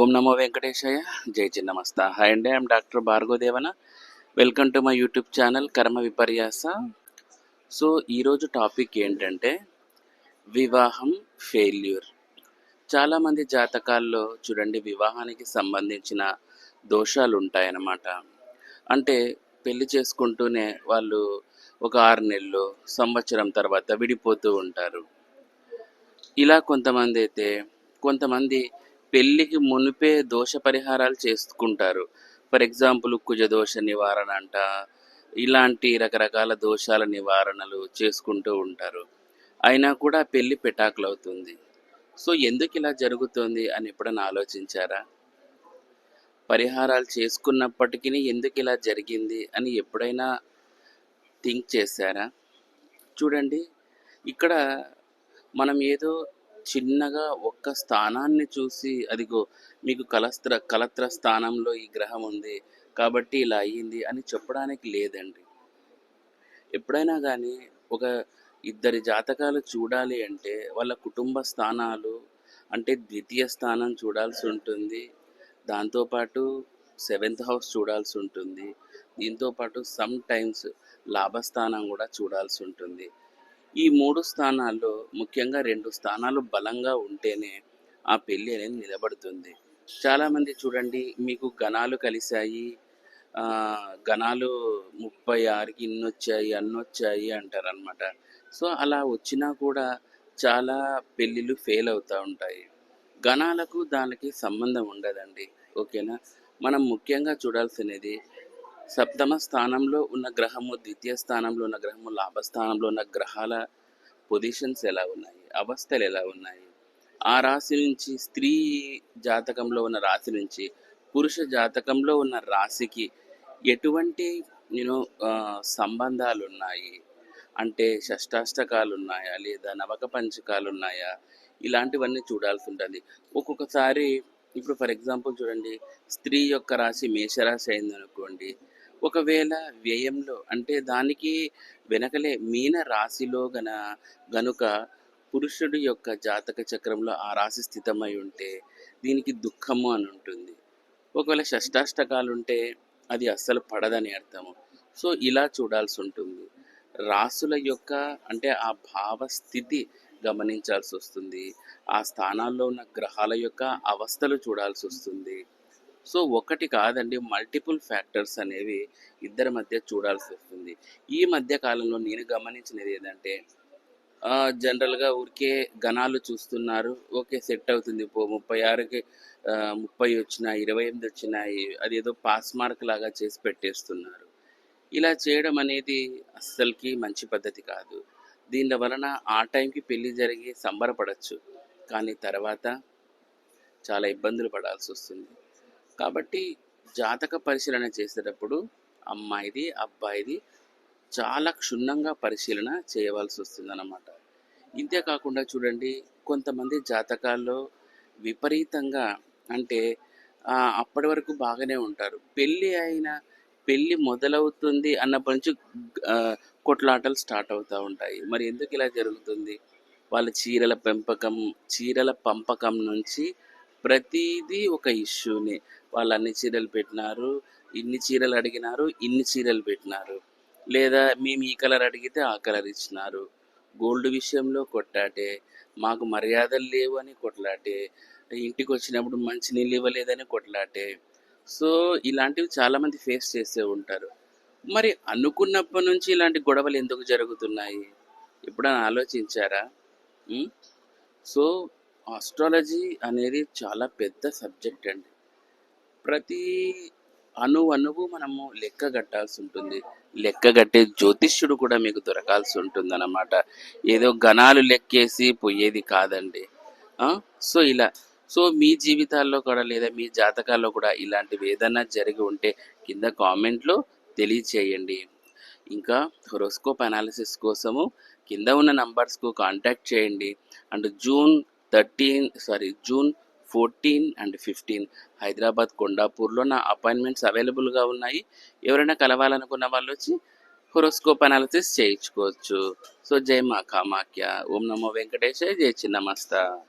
ఓం నమో వెంకటేశయ్య జై చిన్నమస్త. హాయ్ అండి I'm doctor Bhargavadevana welcome to my YouTube channel కర్మ విపర్యాస. సో ఈరోజు టాపిక్ ఏంటంటే వివాహం ఫెయిల్యూర్. చాలామంది జాతకాల్లో చూడండి వివాహానికి సంబంధించిన దోషాలు ఉంటాయన్నమాట అంటే పెళ్ళి చేసుకుంటూనే వాళ్ళు ఒక ఆరు నెలలు సంవత్సరం తర్వాత విడిపోతూ ఉంటారు. ఇలా కొంతమంది అయితే కొంతమంది పెళ్ళికి మునిపే దోష పరిహారాలు చేసుకుంటారు. ఫర్ ఎగ్జాంపుల్ కుజ దోష నివారణ అంట ఇలాంటి రకరకాల దోషాల నివారణలు చేసుకుంటూ ఉంటారు. అయినా కూడా పెళ్ళి పెటాకులు అవుతుంది సో ఎందుకు ఇలా జరుగుతుంది అని ఎప్పుడైనా ఆలోచించారా? పరిహారాలు చేసుకున్నప్పటికీ ఎందుకు ఇలా జరిగింది అని ఎప్పుడైనా థింక్ చేశారా? చూడండి ఇక్కడ మనం ఏదో చిన్నగా ఒక్క స్థానాన్ని చూసి అదిగో మీకు కలస్త్ర కలత్ర స్థానంలో ఈ గ్రహం ఉంది కాబట్టి ఇలా అయ్యింది అని చెప్పడానికి లేదండి. ఎప్పుడైనా కానీ ఒక ఇద్దరి జాతకాలు చూడాలి అంటే వాళ్ళ కుటుంబ స్థానాలు అంటే ద్వితీయ స్థానం చూడాల్సి ఉంటుంది దాంతోపాటు సెవెంత్ హౌస్ చూడాల్సి ఉంటుంది దీంతోపాటు సమ్ టైమ్స్ లాభస్థానం కూడా చూడాల్సి ఉంటుంది. ఈ మూడు స్థానాల్లో ముఖ్యంగా రెండు స్థానాలు బలంగా ఉంటేనే ఆ పెళ్ళి అనేది నిలబడుతుంది. చాలామంది చూడండి మీకు గణాలు కలిశాయి. గణాలు ముప్పై ఆరుకి ఇన్ని వచ్చాయి అన్ని వచ్చాయి అంటారనమాట సో అలా వచ్చినా కూడా చాలా పెళ్ళిళ్ళు ఫెయిల్ అవుతూ ఉంటాయి. గణాలకు దానికి సంబంధం ఉండదండి. ఓకేనా? మనం ముఖ్యంగా చూడాల్సినది సప్తమ స్థానంలో ఉన్న గ్రహము ద్వితీయ స్థానంలో ఉన్న గ్రహము లాభస్థానంలో ఉన్న గ్రహాల పొజిషన్స్ ఎలా ఉన్నాయి? అవస్థలు ఎలా ఉన్నాయి? ఆ రాశి నుంచి స్త్రీ జాతకంలో ఉన్న రాశి నుంచి పురుష జాతకంలో ఉన్న రాశికి ఎటువంటి నేను సంబంధాలు ఉన్నాయి అంటే షష్టాష్టకాలు ఉన్నాయా లేదా నవక పంచకాలు ఉన్నాయా ఇలాంటివన్నీ చూడాల్సి ఉంటుంది. ఒక్కొక్కసారి ఇప్పుడు ఫర్ ఎగ్జాంపుల్ చూడండి స్త్రీ యొక్క రాశి మేషరాశి అయింది అనుకోండి ఒకవేళ వ్యయంలో అంటే దానికి వెనకలే మీన రాశిలో గన గనుక పురుషుడి యొక్క జాతక చక్రంలో ఆ రాశి స్థితమై ఉంటే దీనికి దుఃఖము అని ఉంటుంది. ఒకవేళ షష్టాష్టకాలు ఉంటే అది అస్సలు పడదని అర్థము. సో ఇలా చూడాల్సి ఉంటుంది. రాసుల యొక్క అంటే ఆ భావస్థితి గమనించాల్సి వస్తుంది. ఆ స్థానాల్లో ఉన్న గ్రహాల యొక్క అవస్థలు చూడాల్సి వస్తుంది. సో ఒకటి కాదండి మల్టిపుల్ ఫ్యాక్టర్స్ అనేవి ఇద్దరి మధ్య చూడాల్సి వస్తుంది. ఈ మధ్య కాలంలో నేను గమనించినది ఏంటంటే జనరల్గా ఊరికే గణాలు చూస్తున్నారు. ఓకే సెట్ అవుతుంది. పో ముప్పై ఆరుకి ముప్పై వచ్చినాయి ఇరవై ఎనిమిది వచ్చినాయి అదేదో పాస్ మార్క్ లాగా చేసి పెట్టేస్తున్నారు. ఇలా చేయడం అనేది అస్సలకి మంచి పద్ధతి కాదు. దీని వలన ఆ టైంకి పెళ్ళి జరిగి సంబరపడచ్చు. కానీ తర్వాత చాలా ఇబ్బందులు పడాల్సి వస్తుంది. కాబట్టి జాతక పరిశీలన చేసేటప్పుడు అమ్మాయిది అబ్బాయిది చాలా క్షుణ్ణంగా పరిశీలన చేయవలసి వస్తుందన్నమాట. ఇంతే కాకుండా చూడండి కొంతమంది జాతకాల్లో విపరీతంగా అంటే అప్పటి వరకు బాగానే ఉంటారు. పెళ్ళి అయిన పెళ్ళి మొదలవుతుంది అన్నప్పటి నుంచి కొట్లాటలు స్టార్ట్ అవుతూ ఉంటాయి. మరి ఎందుకు ఇలా జరుగుతుంది? వాళ్ళ చీరల పెంపకం చీరల పంపకం నుంచి ప్రతిదీ ఒక ఇష్యూనే. వాళ్ళు అన్ని చీరలు పెట్టినారు ఇన్ని చీరలు అడిగినారు ఇన్ని చీరలు పెట్టినారు. లేదా మేము ఈ కలర్ అడిగితే ఆ కలర్ ఇచ్చినారు. గోల్డ్ విషయంలో కొట్టాటే మాకు మర్యాదలు లేవు అని కొట్లాటే ఇంటికి వచ్చినప్పుడు మంచి నీళ్ళు ఇవ్వలేదని కొట్లాటే. సో ఇలాంటివి చాలామంది ఫేస్ చేసే ఉంటారు. మరి అనుకున్నప్పటి నుంచి ఇలాంటి గొడవలు ఎందుకు జరుగుతున్నాయి? ఎప్పుడైనా ఆలోచించారా? సో ఆస్ట్రాలజీ అనేది చాలా పెద్ద సబ్జెక్ట్ అండి. ప్రతి అణు అణువు మనము లెక్క కట్టాల్సి ఉంటుంది. లెక్క కట్టే జ్యోతిష్యుడు కూడా మీకు దొరకాల్సి ఉంటుంది అన్నమాట ఏదో గణాలు లెక్కేసి పోయేది కాదండి. సో ఇలా. సో మీ జీవితాల్లో కూడా లేదా మీ జాతకాల్లో కూడా ఇలాంటివి ఏదైనా జరిగి ఉంటే కింద కామెంట్లో తెలియచేయండి. ఇంకా హొరోస్కోప్ అనాలిసిస్ కోసము కింద ఉన్న నంబర్స్కు కాంటాక్ట్ చేయండి. And June thirteen sorry June fourteen and fifteen Hyderabad కొండాపూర్లో నా అపాయింట్మెంట్స్ అవైలబుల్గా ఉన్నాయి. ఎవరైనా కలవాలనుకున్న వాళ్ళు వచ్చి హొరోస్కోప్ అనాలిసిస్ చేయించుకోవచ్చు. సో జై మా కామాఖ్య. ఓం నమో వెంకటేశ. జై చిన్నమస్తా.